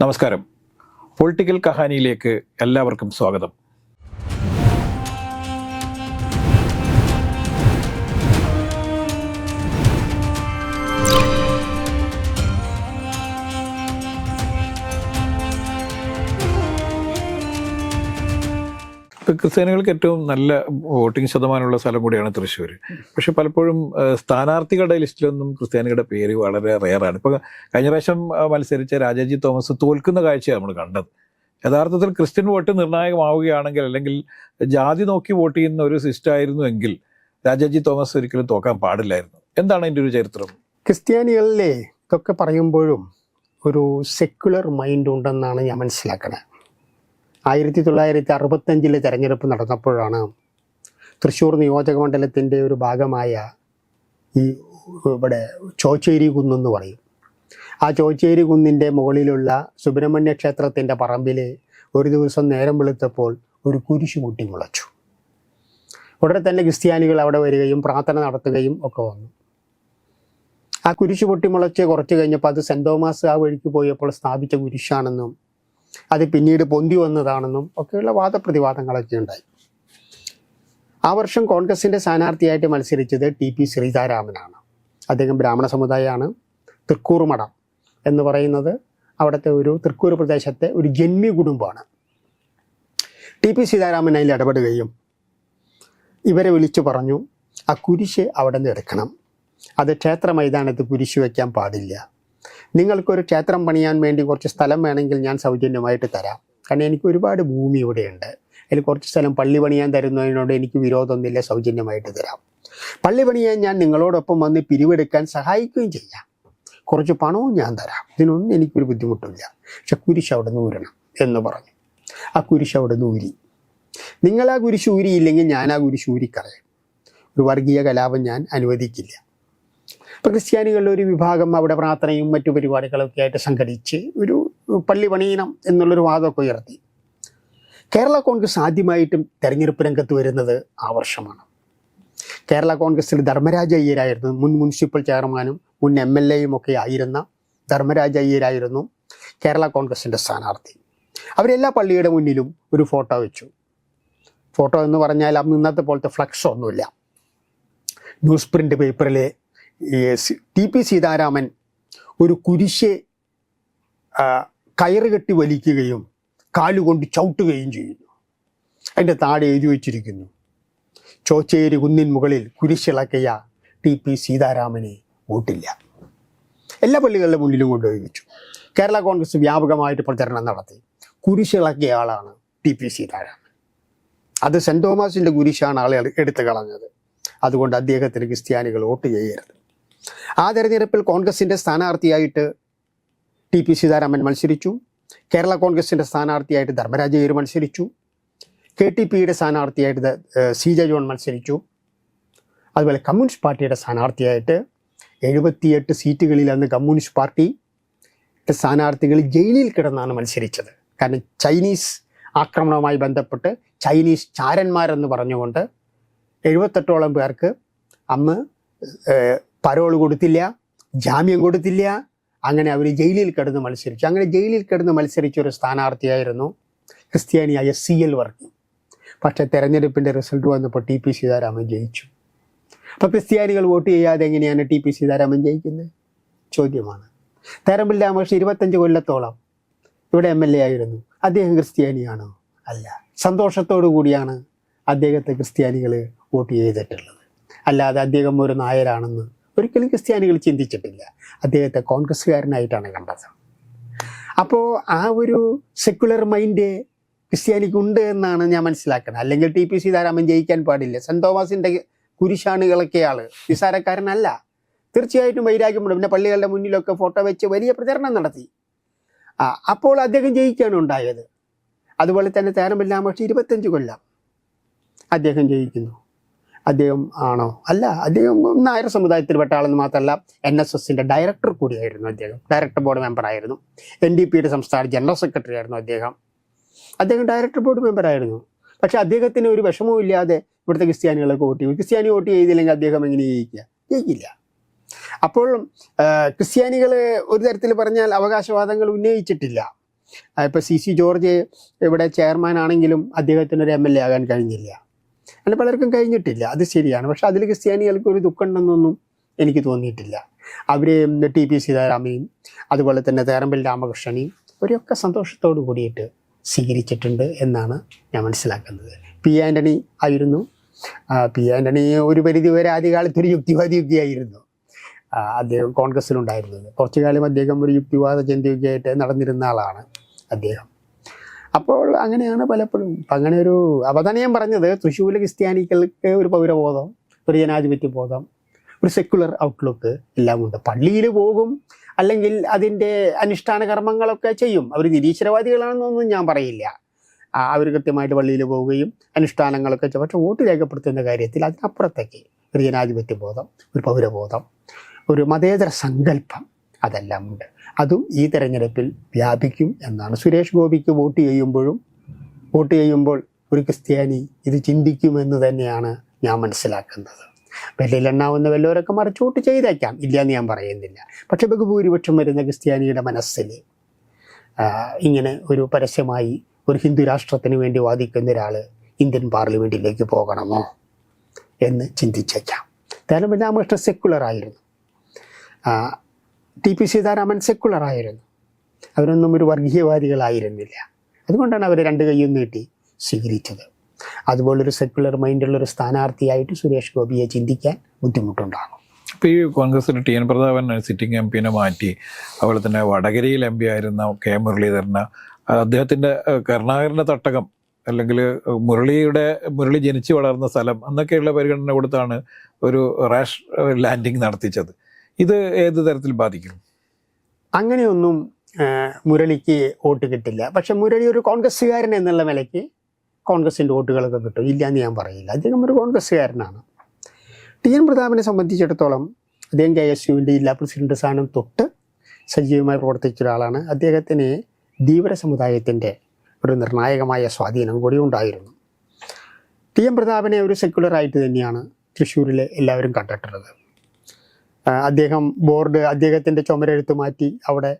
നമസ്കാരം. പൊളിറ്റിക്കൽ കഹാനിയിലേക്ക് എല്ലാവർക്കും സ്വാഗതം. ക്രിസ്ത്യാനികൾക്ക് ഏറ്റവും നല്ല വോട്ടിംഗ് ശതമാനമുള്ള സ്ഥലം കൂടിയാണ് തൃശ്ശൂർ പക്ഷെ പലപ്പോഴും സ്ഥാനാർത്ഥികളുടെ ലിസ്റ്റിലൊന്നും ക്രിസ്ത്യാനികളുടെ പേര് വളരെ റെയറാണ്. ഇപ്പോൾ കഴിഞ്ഞ പ്രാവശ്യം മത്സരിച്ച രാജാജി തോമസ് തോൽക്കുന്ന കാഴ്ചയാണ് നമ്മൾ കണ്ടത്. യഥാർത്ഥത്തിൽ ക്രിസ്ത്യൻ വോട്ട് നിർണായകമാവുകയാണെങ്കിൽ അല്ലെങ്കിൽ ജാതി നോക്കി വോട്ട് ചെയ്യുന്ന ഒരു സിസ്റ്റം ആയിരുന്നു എങ്കിൽ രാജാജി തോമസ് ഒരിക്കലും തോക്കാൻ പാടില്ലായിരുന്നു. എന്താണ് അതിന്റെ ഒരു ചരിത്രം? ക്രിസ്ത്യാനികളിലെ ഇതൊക്കെ പറയുമ്പോഴും ഒരു സെക്യുലർ മൈൻഡ് ഉണ്ടെന്നാണ് ഞാൻ മനസ്സിലാക്കുന്നത്. ആയിരത്തി തൊള്ളായിരത്തി അറുപത്തഞ്ചിലെ തെരഞ്ഞെടുപ്പ് നടന്നപ്പോഴാണ് തൃശ്ശൂർ നിയോജക മണ്ഡലത്തിന്റെ ഒരു ഭാഗമായ ഈ ഇവിടെ ചോച്ചേരി കുന്നെന്ന് പറയും. ആ ചോച്ചേരി കുന്നിന്റെ മുകളിലുള്ള സുബ്രഹ്മണ്യ ക്ഷേത്രത്തിന്റെ പറമ്പിൽ ഒരു ദിവസം നേരം വെളുത്തപ്പോൾ ഒരു കുരിശു മുട്ടി മുളച്ചു. ഉടനെ തന്നെ ക്രിസ്ത്യാനികൾ അവിടെ വരികയും പ്രാർത്ഥന നടത്തുകയും ഒക്കെ വന്നു. ആ കുരിശ് പൊട്ടിമുളച്ച് കുറച്ച് കഴിഞ്ഞപ്പോൾ അത് സെന്റ് തോമസ് ആ വഴിക്ക് പോയപ്പോൾ സ്ഥാപിച്ച കുരിശാണെന്നും അത് പിന്നീട് പൊന്തി വന്നതാണെന്നും ഒക്കെയുള്ള വാദപ്രതിവാദങ്ങളൊക്കെ ഉണ്ടായി. ആ വർഷം കോൺഗ്രസിന്റെ സ്ഥാനാർത്ഥിയായിട്ട് മത്സരിച്ചത് ടി പി ശ്രീതാരാമനാണ്. അദ്ദേഹം ബ്രാഹ്മണ സമുദായമാണ് തൃക്കൂർ മഠം എന്ന് പറയുന്നത് അവിടുത്തെ ഒരു തൃക്കൂർ പ്രദേശത്തെ ഒരു ജന്മി കുടുംബമാണ്. ടി പി സീതാരാമൻ അതിൽ ഇടപെടുകയും ഇവരെ വിളിച്ചു പറഞ്ഞു ആ കുരിശ് അവിടെ നിന്ന് എടുക്കണം. അത് ക്ഷേത്ര മൈതാനത്ത് കുരിശ് വയ്ക്കാൻ പാടില്ല. നിങ്ങൾക്കൊരു ക്ഷേത്രം പണിയാൻ വേണ്ടി കുറച്ച് സ്ഥലം വേണമെങ്കിൽ ഞാൻ സൗജന്യമായിട്ട് തരാം. കാരണം എനിക്ക് ഒരുപാട് ഭൂമി ഇവിടെയുണ്ട്. അതിൽ കുറച്ച് സ്ഥലം പള്ളി പണിയാൻ തരുന്നതിനോട് എനിക്ക് വിരോധമൊന്നുമില്ല സൗജന്യമായിട്ട് തരാം. പള്ളി പണിയാൻ ഞാൻ നിങ്ങളോടൊപ്പം വന്ന് പിരിവെടുക്കാൻ സഹായിക്കുകയും ചെയ്യാം. കുറച്ച് പണവും ഞാൻ തരാം. ഇതിനൊന്നും എനിക്കൊരു ബുദ്ധിമുട്ടില്ല പക്ഷെ കുരിശ് അവിടെ നിന്ന് ഊരണം എന്ന് പറഞ്ഞു. ആ കുരിശ് അവിടെ നിന്ന് ഊരി. നിങ്ങൾ ആ കുരിശ് ഊരിയില്ലെങ്കിൽ ഞാൻ ആ കുരിശ് ഊരിക്കറിയാം ഒരു വർഗീയ കലാപം ഞാൻ അനുവദിക്കില്ല. ഇപ്പം ക്രിസ്ത്യാനികളുടെ ഒരു വിഭാഗം അവിടെ പ്രാർത്ഥനയും മറ്റു പരിപാടികളൊക്കെ ആയിട്ട് സംഘടിച്ച് ഒരു പള്ളി പണിയണം എന്നുള്ളൊരു വാദമൊക്കെ ഉയർത്തി. കേരള കോൺഗ്രസ് ആദ്യമായിട്ടും തെരഞ്ഞെടുപ്പ് രംഗത്ത് വരുന്നത് ആ വർഷമാണ്. കേരള കോൺഗ്രസിൽ ധർമ്മരാജ അയ്യരായിരുന്നു. മുൻ മുനിസിപ്പൽ ചെയർമാനും മുൻ എം എൽ എയും ഒക്കെ ആയിരുന്ന ധർമ്മരാജ അയ്യരായിരുന്നു കേരള കോൺഗ്രസിന്റെ സ്ഥാനാർത്ഥി. അവരെല്ലാ പള്ളിയുടെ മുന്നിലും ഒരു ഫോട്ടോ വെച്ചു. ഫോട്ടോ എന്ന് പറഞ്ഞാൽ അന്ന് ഇന്നത്തെ പോലത്തെ ഫ്ലക്സ് ഒന്നുമില്ല. ന്യൂസ് പ്രിന്റ് പേപ്പറിലെ ടി പി സീതാരാമൻ ഒരു കുരിശെ കയറുകെട്ടി കയറ് കെട്ടി വലിക്കുകയും കാലുകൊണ്ട് ചവിട്ടുകയും ചെയ്യുന്നു. അതിന്റെ താഴെ എഴുതി വച്ചിരിക്കുന്നു. ചോച്ചേരി കുന്നിൻ മുകളിൽ കുരിശിളക്കിയ ടി പി സീതാരാമനെ വോട്ടില്ല. എല്ലാ പള്ളികളുടെ മുന്നിലും കൊണ്ടുപോയി വെച്ചു. കേരള കോൺഗ്രസ് വ്യാപകമായിട്ട് പ്രചരണം നടത്തി. കുരിശിളക്കിയ ആളാണ് ടി പി സീതാരാമൻ. അത് സെന്റ് തോമസിന്റെ കുരിശാണ് ആളെ എടുത്തു കളഞ്ഞത്. അതുകൊണ്ട് അദ്ദേഹത്തിന് ക്രിസ്ത്യാനികൾ വോട്ട് ചെയ്യരുത്. ആ തെരഞ്ഞെടുപ്പിൽ കോൺഗ്രസിന്റെ സ്ഥാനാർത്ഥിയായിട്ട് ടി പി സീതാരാമൻ മത്സരിച്ചു. കേരള കോൺഗ്രസിന്റെ സ്ഥാനാർത്ഥിയായിട്ട് ധർമ്മരാജയ്യർ മത്സരിച്ചു. കെ ടി പിയുടെ സ്ഥാനാർത്ഥിയായിട്ട് സി ജെ ജോൺ മത്സരിച്ചു. അതുപോലെ കമ്മ്യൂണിസ്റ്റ് പാർട്ടിയുടെ സ്ഥാനാർത്ഥിയായിട്ട് എഴുപത്തിയെട്ട് സീറ്റുകളിൽ അന്ന് കമ്മ്യൂണിസ്റ്റ് പാർട്ടി സ്ഥാനാർത്ഥികൾ ജയിലിൽ കിടന്നാണ് മത്സരിച്ചത്. കാരണം ചൈനീസ് ആക്രമണവുമായി ബന്ധപ്പെട്ട് ചൈനീസ് ചാരന്മാരെന്ന് പറഞ്ഞുകൊണ്ട് എഴുപത്തെട്ടോളം പേർക്ക് അന്ന് പരോൾ കൊടുത്തില്ല ജാമ്യം കൊടുത്തില്ല. അങ്ങനെ അവർ ജയിലിൽ കിടന്ന് മത്സരിച്ചു. അങ്ങനെ ജയിലിൽ കിടന്ന് മത്സരിച്ച ഒരു സ്ഥാനാർത്ഥിയായിരുന്നു ക്രിസ്ത്യാനിയായ സി എൽ വർഗി. പക്ഷേ തെരഞ്ഞെടുപ്പിന്റെ റിസൾട്ട് വന്നപ്പോൾ ടി പി സീതാരാമൻ ജയിച്ചു. അപ്പോൾ ക്രിസ്ത്യാനികൾ വോട്ട് ചെയ്യാതെ എങ്ങനെയാണ് ടി പി സീതാരാമൻ ജയിക്കുന്നത്? ചോദ്യമാണ്. തരമ്പിൽ രാമകൃഷ്ണൻ ഇരുപത്തഞ്ച് കൊല്ലത്തോളം ഇവിടെ എം എൽ എ ആയിരുന്നു. അദ്ദേഹം ക്രിസ്ത്യാനിയാണോ? അല്ല. സന്തോഷത്തോടു കൂടിയാണ് അദ്ദേഹത്തെ ക്രിസ്ത്യാനികൾ വോട്ട് ചെയ്തിട്ടുള്ളത്. അല്ലാതെ അദ്ദേഹം ഒരു നായരാണെന്ന് ഒരിക്കലും ക്രിസ്ത്യാനികൾ ചിന്തിച്ചിട്ടില്ല. അദ്ദേഹത്തെ കോൺഗ്രസ്സുകാരനായിട്ടാണ് കണ്ടത്. അപ്പോൾ ആ ഒരു സെക്കുലർ മൈൻഡ് ക്രിസ്ത്യാനിക്ക് ഉണ്ട് എന്നാണ് ഞാൻ മനസ്സിലാക്കുന്നത്. അല്ലെങ്കിൽ ടി പി സീതാരാമൻ ജയിക്കാൻ പാടില്ല. സെന്റ് തോമസിന്റെ കുരിശാണ് ഇളക്കിയ നിസാരക്കാരനല്ല തീർച്ചയായിട്ടും വൈരാഗ്യമുണ്ട്. പിന്നെ പള്ളികളുടെ മുന്നിലൊക്കെ ഫോട്ടോ വെച്ച് വലിയ പ്രചരണം നടത്തി. ആ അപ്പോൾ അദ്ദേഹം ജയിക്കാണ് ഉണ്ടായത്. അതുപോലെ തന്നെ താരമെല്ലാം പക്ഷേ ഇരുപത്തഞ്ച് കൊല്ലം അദ്ദേഹം ജയിക്കുന്നു. അദ്ദേഹം ആണോ? അല്ല അദ്ദേഹം നായർ സമുദായത്തിൽപ്പെട്ട ആളെന്ന് മാത്രമല്ല എൻ എസ് എസിന്റെ ഡയറക്ടർ കൂടിയായിരുന്നു അദ്ദേഹം. ഡയറക്ടർ ബോർഡ് മെമ്പറായിരുന്നു എൻ ഡി പിയുടെ സംസ്ഥാന ജനറൽ സെക്രട്ടറി ആയിരുന്നു അദ്ദേഹം. അദ്ദേഹം ഡയറക്ടർ ബോർഡ് മെമ്പറായിരുന്നു പക്ഷെ അദ്ദേഹത്തിന് ഒരു വിഷമവും ഇല്ലാതെ ഇവിടുത്തെ ക്രിസ്ത്യാനികളൊക്കെ വോട്ട് ചെയ്യും ക്രിസ്ത്യാനി വോട്ട് ചെയ്തില്ലെങ്കിൽ അദ്ദേഹം എങ്ങനെ ജയിക്കുക? ജയിക്കില്ല. അപ്പോൾ ക്രിസ്ത്യാനികൾ ഒരു തരത്തിൽ പറഞ്ഞാൽ അവകാശവാദങ്ങൾ ഉന്നയിച്ചിട്ടില്ല. ഇപ്പോൾ സി സി ജോർജ് ഇവിടെ ചെയർമാൻ ആണെങ്കിലും അദ്ദേഹത്തിന് ഒരു എം എൽ എ ആകാൻ കഴിഞ്ഞില്ല. അങ്ങനെ പലർക്കും കഴിഞ്ഞിട്ടില്ല. അത് ശരിയാണ്. പക്ഷെ അതിൽ ക്രിസ്ത്യാനികൾക്ക് ഒരു ദുഃഖം ഉണ്ടെന്നൊന്നും എനിക്ക് തോന്നിയിട്ടില്ല. അവരെ ടി പി സീതാരാമയും അതുപോലെ തന്നെ തേറമ്പിൽ രാമകൃഷ്ണനെയും അവരെയൊക്കെ സന്തോഷത്തോടു കൂടിയിട്ട് സ്വീകരിച്ചിട്ടുണ്ട് എന്നാണ് ഞാൻ മനസ്സിലാക്കുന്നത്. പി ആന്റണി ആയിരുന്നു. പി ആന്റണി ഒരു പരിധി വരെ ആദ്യകാലത്ത് ഒരു യുക്തിവാദി യുക്തിയായിരുന്നു. അദ്ദേഹം കോൺഗ്രസ്സിലുണ്ടായിരുന്നത്. കുറച്ചു കാലം അദ്ദേഹം ഒരു യുക്തിവാദ ചിന്തയൊക്കെയായിട്ട് നടന്നിരുന്ന ആളാണ് അദ്ദേഹം. അപ്പോൾ അങ്ങനെയാണ് പലപ്പോഴും. അങ്ങനെ ഒരു അതാണ് ഞാൻ പറഞ്ഞത് തൃശ്ശൂരിലെ ക്രിസ്ത്യാനികൾക്ക് ഒരു പൗരബോധം ഒരു ജനാധിപത്യ ബോധം ഒരു സെക്കുലർ ഔട്ട്ലുക്ക് എല്ലാം ഉണ്ട്. പള്ളിയിൽ പോകും അല്ലെങ്കിൽ അതിന്റെ അനുഷ്ഠാന കർമ്മങ്ങളൊക്കെ ചെയ്യും. അവർ നിരീശ്വരവാദികളാണെന്നൊന്നും ഞാൻ പറയില്ല. അവർ കൃത്യമായിട്ട് പള്ളിയിൽ പോവുകയും അനുഷ്ഠാനങ്ങളൊക്കെ ചെയ്യും. പക്ഷെ വോട്ട് രേഖപ്പെടുത്തുന്ന കാര്യത്തിൽ അതിനപ്പുറത്തേക്ക് ഒരു ജനാധിപത്യ ബോധം ഒരു പൗരബോധം ഒരു മതേതര സങ്കല്പം അതെല്ലാം ഉണ്ട് അതും ഈ തെരഞ്ഞെടുപ്പിൽ വ്യാപിക്കും എന്നാണ് സുരേഷ് ഗോപിക്ക് വോട്ട് ചെയ്യുമ്പോഴും വോട്ട് ചെയ്യുമ്പോൾ ഒരു ക്രിസ്ത്യാനി ഇത് ചിന്തിക്കുമെന്ന് തന്നെയാണ് ഞാൻ മനസ്സിലാക്കുന്നത്. വെള്ളിലെണ്ണാവുന്ന വല്ലവരൊക്കെ മറിച്ച് വോട്ട് ചെയ്തേക്കാം. എന്ന് ഞാൻ പറയുന്നില്ല. പക്ഷെ ബഹുഭൂരിപക്ഷം വരുന്ന ക്രിസ്ത്യാനിയുടെ മനസ്സിൽ ഇങ്ങനെ ഒരു പരസ്യമായി ഒരു ഹിന്ദു രാഷ്ട്രത്തിന് വേണ്ടി വാദിക്കുന്ന ഒരാൾ ഇന്ത്യൻ പാർലമെന്റിലേക്ക് പോകണമോ എന്ന് ചിന്തിച്ചേക്കാം. ധനപതി രാമകൃഷ്ണൻ സെക്കുലർ ആയിരുന്നു ടി പി സീതാരാമൻ സെക്കുലർ ആയിരുന്നു. അവരൊന്നും ഒരു വർഗീയവാദികളായിരുന്നില്ല. അതുകൊണ്ടാണ് അവർ രണ്ട് കൈയും നീട്ടി സ്വീകരിച്ചത്. അതുപോലൊരു സെക്കുലർ മൈൻഡുള്ള ഒരു സ്ഥാനാർത്ഥിയായിട്ട് സുരേഷ് ഗോപിയെ ചിന്തിക്കാൻ ബുദ്ധിമുട്ടുണ്ടാകും. ഇപ്പോൾ ഈ കോൺഗ്രസിൽ T N Prathapan sitting M പിനെ മാറ്റി അതുപോലെ തന്നെ വടകരയിൽ എം പി ആയിരുന്ന കെ മുരളീധരന് അദ്ദേഹത്തിന്റെ കരുണാകരന്റെ തട്ടകം അല്ലെങ്കിൽ മുരളിയുടെ മുരളി ജനിച്ചു വളർന്ന സ്ഥലം എന്നൊക്കെയുള്ള പരിഗണന കൊടുത്താണ് ഒരു റാഷ് ലാൻഡിങ് നടത്തിച്ചത്. ഇത് ഏത് തരത്തിൽ ബാധിക്കും? അങ്ങനെയൊന്നും മുരളിക്ക് വോട്ട് കിട്ടില്ല. പക്ഷെ മുരളി ഒരു കോൺഗ്രസ്സുകാരൻ എന്നുള്ള നിലയ്ക്ക് കോൺഗ്രസിന്റെ വോട്ടുകളൊക്കെ കിട്ടും. ഇല്ല എന്ന് ഞാൻ പറയില്ല. അദ്ദേഹം ഒരു കോൺഗ്രസ്സുകാരനാണ്. ടി എൻ പ്രതാപിനെ സംബന്ധിച്ചിടത്തോളം അദ്ദേഹം കെ എസ് യുവിന്റെ ജില്ലാ പ്രസിഡന്റ് സ്ഥാനം തൊട്ട് സജീവമായി പ്രവർത്തിച്ച ഒരാളാണ്. അദ്ദേഹത്തിന് ധീവര സമുദായത്തിന്റെ ഒരു നിർണായകമായ സ്വാധീനം കൂടി ഉണ്ടായിരുന്നു. ടി എം പ്രതാപനെ ഒരു സെക്യുലറായിട്ട് തന്നെയാണ് തൃശ്ശൂരിൽ എല്ലാവരും കണ്ടിട്ടുള്ളത്. അദ്ദേഹം ബോർഡ് അദ്ദേഹത്തിന്റെ ചുമരെഴുത്ത് മാറ്റി അവിടെ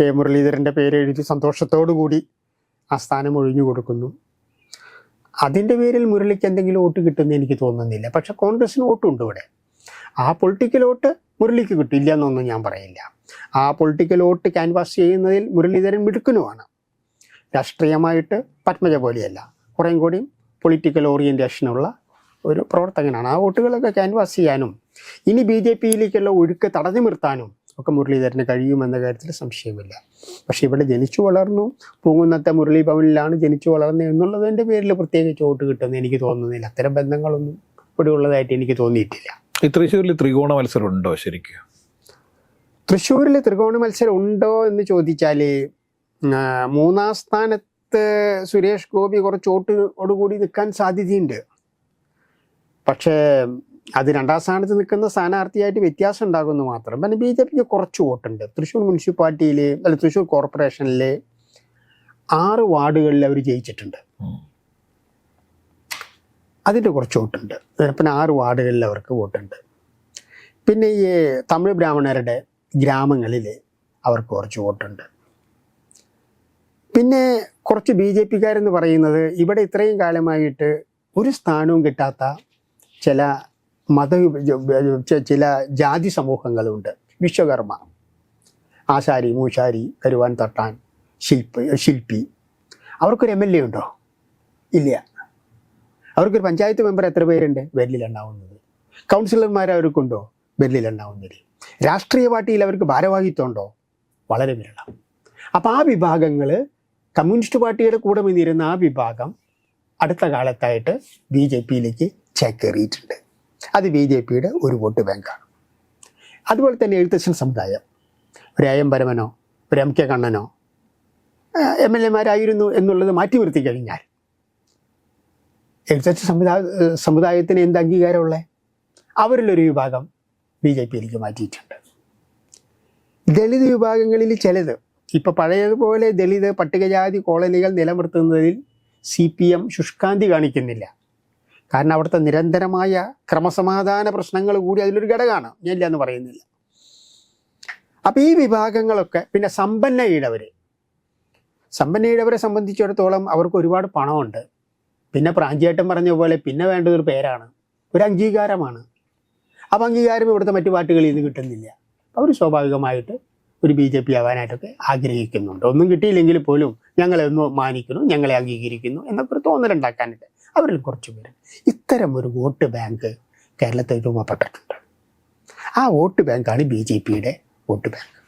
കെ മുരളീധരന്റെ പേരെഴുതി സന്തോഷത്തോടു കൂടി ആ സ്ഥാനം ഒഴിഞ്ഞു കൊടുക്കുന്നു. അതിന്റെ പേരിൽ മുരളിക്ക് എന്തെങ്കിലും വോട്ട് കിട്ടുമെന്ന് എനിക്ക് തോന്നുന്നില്ല. പക്ഷേ കോൺഗ്രസ്സിന് വോട്ടുണ്ട് ഇവിടെ. ആ പൊളിറ്റിക്കൽ വോട്ട് മുരളിക്ക് കിട്ടില്ല എന്നൊന്നും ഞാൻ പറയില്ല. ആ പൊളിറ്റിക്കൽ വോട്ട് ക്യാൻവാസ് ചെയ്യുന്നതിൽ മുരളീധരൻ മിടുക്കനുമാണ്. രാഷ്ട്രീയമായിട്ട് പത്മജ പോലെയല്ല. കുറേം കൂടിയും പൊളിറ്റിക്കൽ ഓറിയന്റേഷനുള്ള ഒരു പ്രവർത്തകനാണ്. ആ വോട്ടുകളൊക്കെ ക്യാൻവാസ് ചെയ്യാനും ഇനി ബി ജെ പിയിലേക്കുള്ള ഒഴുക്ക് തടഞ്ഞു നിർത്താനും ഒക്കെ മുരളീധരന് കഴിയുമെന്ന കാര്യത്തിൽ സംശയമില്ല. പക്ഷേ ഇവിടെ ജനിച്ചു വളർന്നു പൂങ്കുന്നത്തെ മുരളി ഭവനിലാണ് ജനിച്ചു വളർന്നത് എന്നുള്ളതിന്റെ പേരിൽ പ്രത്യേകിച്ച് വോട്ട് കിട്ടുമെന്ന് എനിക്ക് തോന്നുന്നില്ല. അത്തരം ബന്ധങ്ങളൊന്നും ഇവിടെ ഉള്ളതായിട്ട് എനിക്ക് തോന്നിയിട്ടില്ല. ഈ തൃശ്ശൂരിൽ ത്രികോണ മത്സരം ഉണ്ടോ ശരിക്കും? തൃശ്ശൂരിൽ ത്രികോണ മത്സരം ഉണ്ടോ എന്ന് ചോദിച്ചാൽ മൂന്നാം സ്ഥാനത്ത് സുരേഷ് ഗോപി കുറച്ച് വോട്ടോടുകൂടി നിൽക്കാൻ സാധ്യതയുണ്ട്. പക്ഷേ അത് രണ്ടാം സ്ഥാനത്ത് നിൽക്കുന്ന സ്ഥാനാർത്ഥിയായിട്ട് വ്യത്യാസം ഉണ്ടാകുമെന്ന് മാത്രം. പിന്നെ ബി ജെ പിക്ക് കുറച്ച് വോട്ടുണ്ട്. തൃശ്ശൂർ മുനിസിപ്പാലിറ്റിയിൽ അല്ല തൃശ്ശൂർ കോർപ്പറേഷനിൽ ആറ് വാർഡുകളിൽ അവർ ജയിച്ചിട്ടുണ്ട്. അതിന്റെ കുറച്ച് വോട്ടുണ്ട്. പിന്നെ ആറ് വാർഡുകളിൽ അവർക്ക് വോട്ടുണ്ട്. പിന്നെ ഈ തമിഴ് ബ്രാഹ്മണരുടെ ഗ്രാമങ്ങളിൽ അവർക്ക് കുറച്ച് വോട്ടുണ്ട്. പിന്നെ കുറച്ച് ബി ജെ പിക്കാരെന്ന് പറയുന്നത് ഇവിടെ ഇത്രയും കാലമായിട്ട് ഒരു സ്ഥാനവും കിട്ടാത്ത ചില മത ചില ജാതി സമൂഹങ്ങളുണ്ട്. വിശ്വകർമ്മ ആശാരി മൂശാരി കരുവാൻ തട്ടാൻ ശില്പ ശില്പി. അവർക്കൊരു എം എൽ എ ഉണ്ടോ? ഇല്ല. അവർക്കൊരു പഞ്ചായത്ത് മെമ്പർ എത്ര പേരുണ്ട്? ബെല്ലിലുണ്ടാവുന്നത് കൗൺസിലർമാർ അവർക്കുണ്ടോ? ബെല്ലിലുണ്ടാവുന്നത് രാഷ്ട്രീയ പാർട്ടിയിൽ അവർക്ക് ഭാരവാഹിത്വം ഉണ്ടോ? വളരെ വിരളം. അപ്പം ആ വിഭാഗങ്ങൾ കമ്മ്യൂണിസ്റ്റ് പാർട്ടിയുടെ കൂടെ നിന്നിരുന്ന ആ വിഭാഗം അടുത്ത കാലത്തായിട്ട് ബി ജെ പിയിലേക്ക് ചേക്കേറിയിട്ടുണ്ട്. അത് ബി ജെ പിയുടെ ഒരു വോട്ട് ബാങ്കാണ്. അതുപോലെ തന്നെ എഴുത്തച്ഛൻ സമുദായം. ഒരു എം പരമനോ ഒരു എം കെ കണ്ണനോ എം എൽ എമാരായിരുന്നു എന്നുള്ളത് മാറ്റി നിർത്തി കഴിഞ്ഞാൽ എഴുത്തച്ഛൻ സമുദായ സമുദായത്തിന് എന്ത് അംഗീകാരമുള്ളത് അവരിലൊരു വിഭാഗം ബി ജെ പിയിലേക്ക് മാറ്റിയിട്ടുണ്ട്. ദളിത് വിഭാഗങ്ങളിൽ ചിലത് ഇപ്പോൾ പഴയതുപോലെ ദളിത് പട്ടികജാതി കോളനികൾ നിലനിർത്തുന്നതിൽ സി പി എം ശുഷ്കാന്തി കാണിക്കുന്നില്ല. കാരണം അവിടുത്തെ നിരന്തരമായ ക്രമസമാധാന പ്രശ്നങ്ങൾ കൂടി അതിലൊരു ഘടകമാണ്. ഞാൻ ഇല്ല എന്ന് പറയുന്നില്ല. അപ്പോൾ ഈ വിഭാഗങ്ങളൊക്കെ പിന്നെ സമ്പന്ന ഈടവർ സമ്പന്ന ഈടവരെ സംബന്ധിച്ചിടത്തോളം അവർക്ക് ഒരുപാട് പണമുണ്ട്. പിന്നെ പ്രാഞ്ചിയേട്ടം പറഞ്ഞ പോലെ പിന്നെ വേണ്ടത് ഒരു പേരാണ്. ഒരു അംഗീകാരമാണ്. അപ്പം അംഗീകാരം ഇവിടുത്തെ മറ്റു പാർട്ടികളിൽ നിന്ന് കിട്ടുന്നില്ല. അവർ സ്വാഭാവികമായിട്ട് ഒരു ബി ജെ പി ആവാനായിട്ടൊക്കെ ആഗ്രഹിക്കുന്നുണ്ട്. ഒന്നും കിട്ടിയില്ലെങ്കിൽ പോലും ഞങ്ങളെ ഒന്ന് മാനിക്കുന്നു ഞങ്ങളെ അംഗീകരിക്കുന്നു എന്നൊക്കെ ഒരു തോന്നലുണ്ടാക്കാനായിട്ട് അവരിൽ കുറച്ച് പേര്. ഇത്തരം ഒരു വോട്ട് ബാങ്ക് കേരളത്തിൽ രൂപപ്പെട്ടിട്ടുണ്ട്. ആ വോട്ട് ബാങ്കാണ് ബി ജെ പിയുടെ വോട്ട് ബാങ്ക്.